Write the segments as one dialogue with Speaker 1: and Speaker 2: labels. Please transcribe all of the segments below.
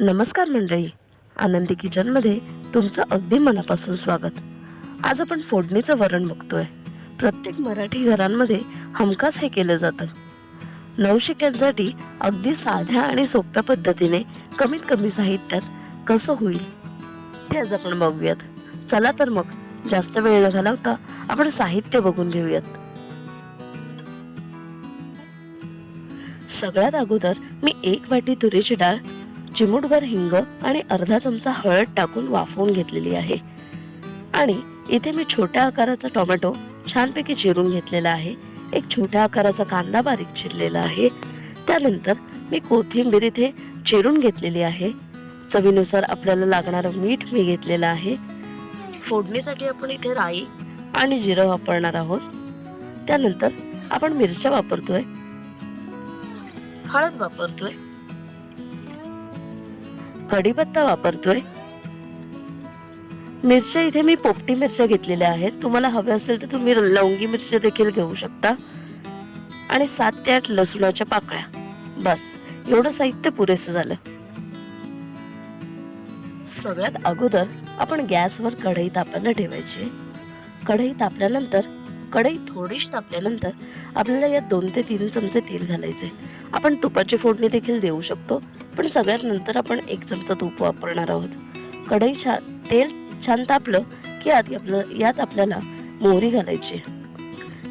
Speaker 1: नमस्कार मंडळी. आनंदी किचनमध्ये तुमचं अगदी मनापासून स्वागत. आज आपण फोडणीचं वरण बघतोय. प्रत्येक मराठी घरांमध्ये हमखास हे केलं जातं. नवशिक्यांसाठी अगदी साध्या आणि सोप्या पद्धतीने कमीत कमी साहित्यात कसं होईल ते आज आपण बघूयात. चला तर मग जास्त वेळ न घालवता आपण साहित्य बघून घेऊयात. सगळ्यात अगोदर मी एक वाटी तुरीची डाळ चिमूटभर हिंग आणि अर्धा चमचा हळद टाकून वाफवून घेतलेली आहे. आणि इथे मी छोट्या आकाराचा टोमॅटो छानपैकी चिरून घेतलेला आहे. एक छोट्या आकाराचा कांदा बारीक चिरलेला आहे. त्यानंतर मी कोथिंबीर इथे चिरून घेतलेली आहे. चवीनुसार आपल्याला लागणारं मीठ मी घेतलेलं आहे. फोडणीसाठी आपण इथे राई आणि जिरं वापरणार आहोत. त्यानंतर आपण मिरच्या वापरतोय. हळद वापरतोय. कढीपत्ता वापरतोय. मिरच्या इथे मी पोपटी मिरच्या घेतलेल्या आहेत. तुम्हाला हव्या असेल तर तुम्ही लवंगी मिरच्या देखील घेऊ शकता. आणि सात ते आठ लसुणाच्या पाकळ्या. बस एवढं साहित्य पुरेसं झालं. सगळ्यात अगोदर आपण गॅसवर कढई तापायला ठेवायची कढई तापल्यानंतर कढई थोडीशी तापल्यानंतर आपल्याला यात दोन ते तीन चमचे तेल घालायचे आपण तुपाची फोडणी देखील देऊ शकतो पण सगळ्यात नंतर आपण एक चमचा तूप वापरणार आहोत. कढई छान तेल छान तापलं की आत आपलं यात आपल्याला मोहरी घालायची.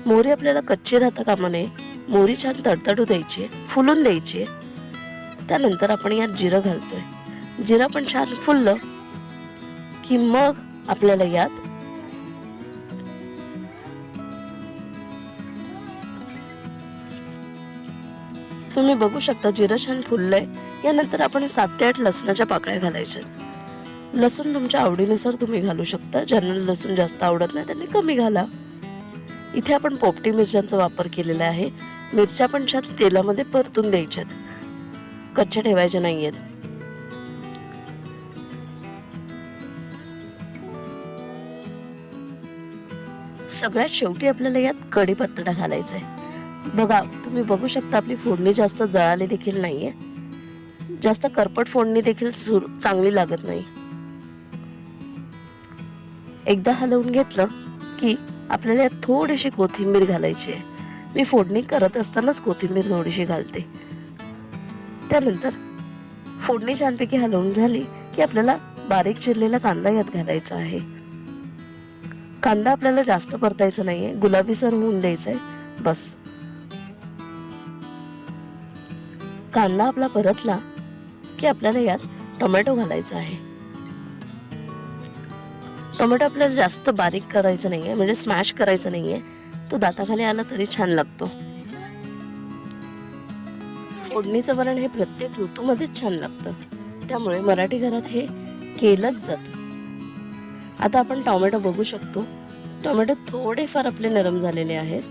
Speaker 1: मोहरी आपल्याला कच्ची राहता कामा नये मोहरी छान तडतडू द्यायची फुलून द्यायची. त्यानंतर आपण यात जिरं घालतोय. जिरं पण छान फुललं की मग आपल्याला यात तुम्ही बघू शकता जिरं छान फुललंय. यानंतर आपण सात ते आठ लसणाच्या पाकळ्या घालायच्या. लसूण तुमच्या आवडीनुसार तुम्ही घालू शकता. ज्यांना लसूण जास्त आवडत नाही त्यांनी कमी घाला. इथे आपण पोपटी मिरच्यांचा वापर केलेला आहे. मिरच्या पण छान तेलामध्ये परतून द्यायच्यात. कच्च्या ठेवायच्या नाहीयेत. सगळ्यात शेवटी आपल्याला यात कढीपत्ता घालायचा आहे बघा तुम्ही बघू शकता आपली फोडणी जास्त जळाली देखील नाहीये. जास्त करपट फोडणी देखील चांगली लागत नाही. एकदा हलवून घेतलं की आपल्याला थोडीशी कोथिंबीर घालायची आहे. मी फोडणी करत असतानाच कोथिंबीर थोडीशी घालते. त्यानंतर फोडणी छानपैकी हलवून झाली की आपल्याला बारीक चिरलेला कांदा यात घालायचा आहे. कांदा आपल्याला जास्त परतायचा नाहीये. गुलाबीसर होऊन द्यायचा आहे बस. कांदा आपला परतला की आपल्याला यात टोमॅटो घालायचा आहे. टोमॅटो आपल्याला जास्त बारीक करायचं नाही आहे म्हणजे स्मॅश करायचं नाही आहे तो दाताखाली आला तरी छान लागतो. फोडणीचं वरण हे प्रत्येक ऋतूमध्येच छान लागतं. त्यामुळे मराठी घरात हे केलंच जातं. आता आपण टोमॅटो बघू शकतो. टोमॅटो थोडेफार आपले नरम झालेले आहेत.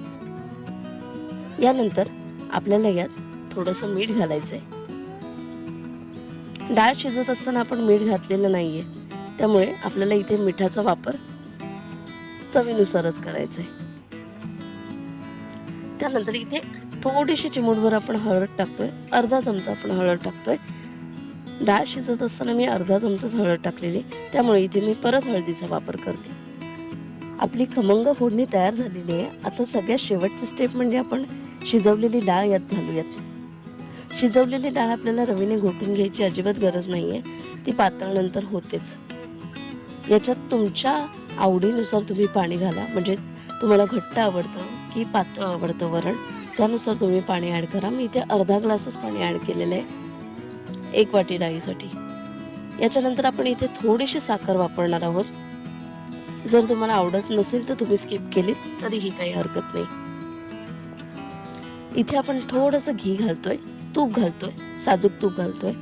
Speaker 1: यानंतर आपल्याला यात थोडंसं मीठ घालायचंय. डाळ शिजत असताना आपण मीठ घातलेलं नाहीये. त्यामुळे आपल्याला इथे मिठाचा वापर चवीनुसारच करायचा आहे त्यानंतर इथे थोडीशी चिमूटभर आपण हळद टाकतोय. अर्धा चमचा आपण हळद टाकतोय. डाळ शिजत असताना मी अर्धा चमचाच हळद टाकलेली त्यामुळे इथे मी परत हळदीचा वापर करते. आपली खमंग फोडणी तयार झालेली आहे. आता सगळ्यात शेवटची स्टेप म्हणजे आपण शिजवलेली डाळ यात घालूयात. शिजवलेली डाळ आपल्याला रवीने घोटून घ्यायची अजिबात गरज नाही आहे ती पातळ नंतर होतेच. याच्यात तुमच्या आवडीनुसार तुम्ही पाणी घाला. म्हणजे तुम्हाला घट्ट आवडतं की पातळ आवडतं वरण त्यानुसार तुम्ही पाणी ॲड करा. मी इथे अर्धा ग्लासच पाणी ॲड केलेलं आहे. एक वाटी डाळीसाठी. याच्यानंतर आपण इथे थोडीशी साखर वापरणार आहोत. जर तुम्हाला आवडत नसेल तर तुम्ही स्किप केली तरीही काही हरकत नाही. इथे आपण थोडंसं घी घालतोय. तूप घालतोय साजूक तूप घालतोय.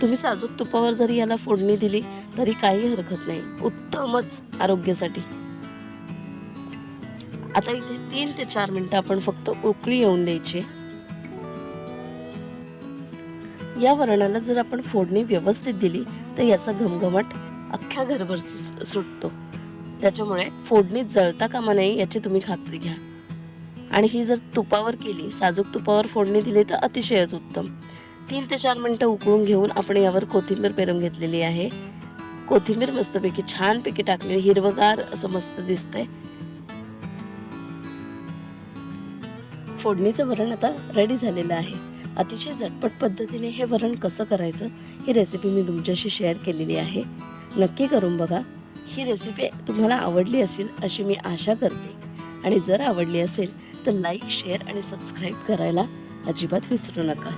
Speaker 1: तुम्ही साजूक तुपावर जरी याला फोडणी दिली तरी काही हरकत नाही. उत्तमच आरोग्यासाठी. आता इथे तीन ते चार मिनिटं आपण फक्त उकळी येऊन द्यायची. या वरणाला जर आपण फोडणी व्यवस्थित दिली तर याचा घमघमाट अख्ख्या घरभर सुटतो. त्याच्यामुळे फोडणी जळता कामा नये याची तुम्ही खात्री घ्या. आणि ही जर तुपावर केली साजूक तुपावर फोडणी दिली तर अतिशयच उत्तम. तीन ते चार मिनटं उकळून घेऊन आपण यावर कोथिंबीर पेरून घेतलेली आहे. कोथिंबीर मस्तपैकी छानपैकी टाकलेली हिरवगार असं मस्त दिसतंय. फोडणीचं वरण आता रेडी झालेलं आहे. अतिशय झटपट पद्धतीने हे वरण कसं करायचं ही रेसिपी मी तुमच्याशी शेअर केलेली आहे. नक्की करून बघा. ही रेसिपी तुम्हाला आवडली असेल अशी मी आशा करते. आणि जर आवडली असेल तर लाईक शेअर आणि सबस्क्राईब करायला अजिबात विसरू नका.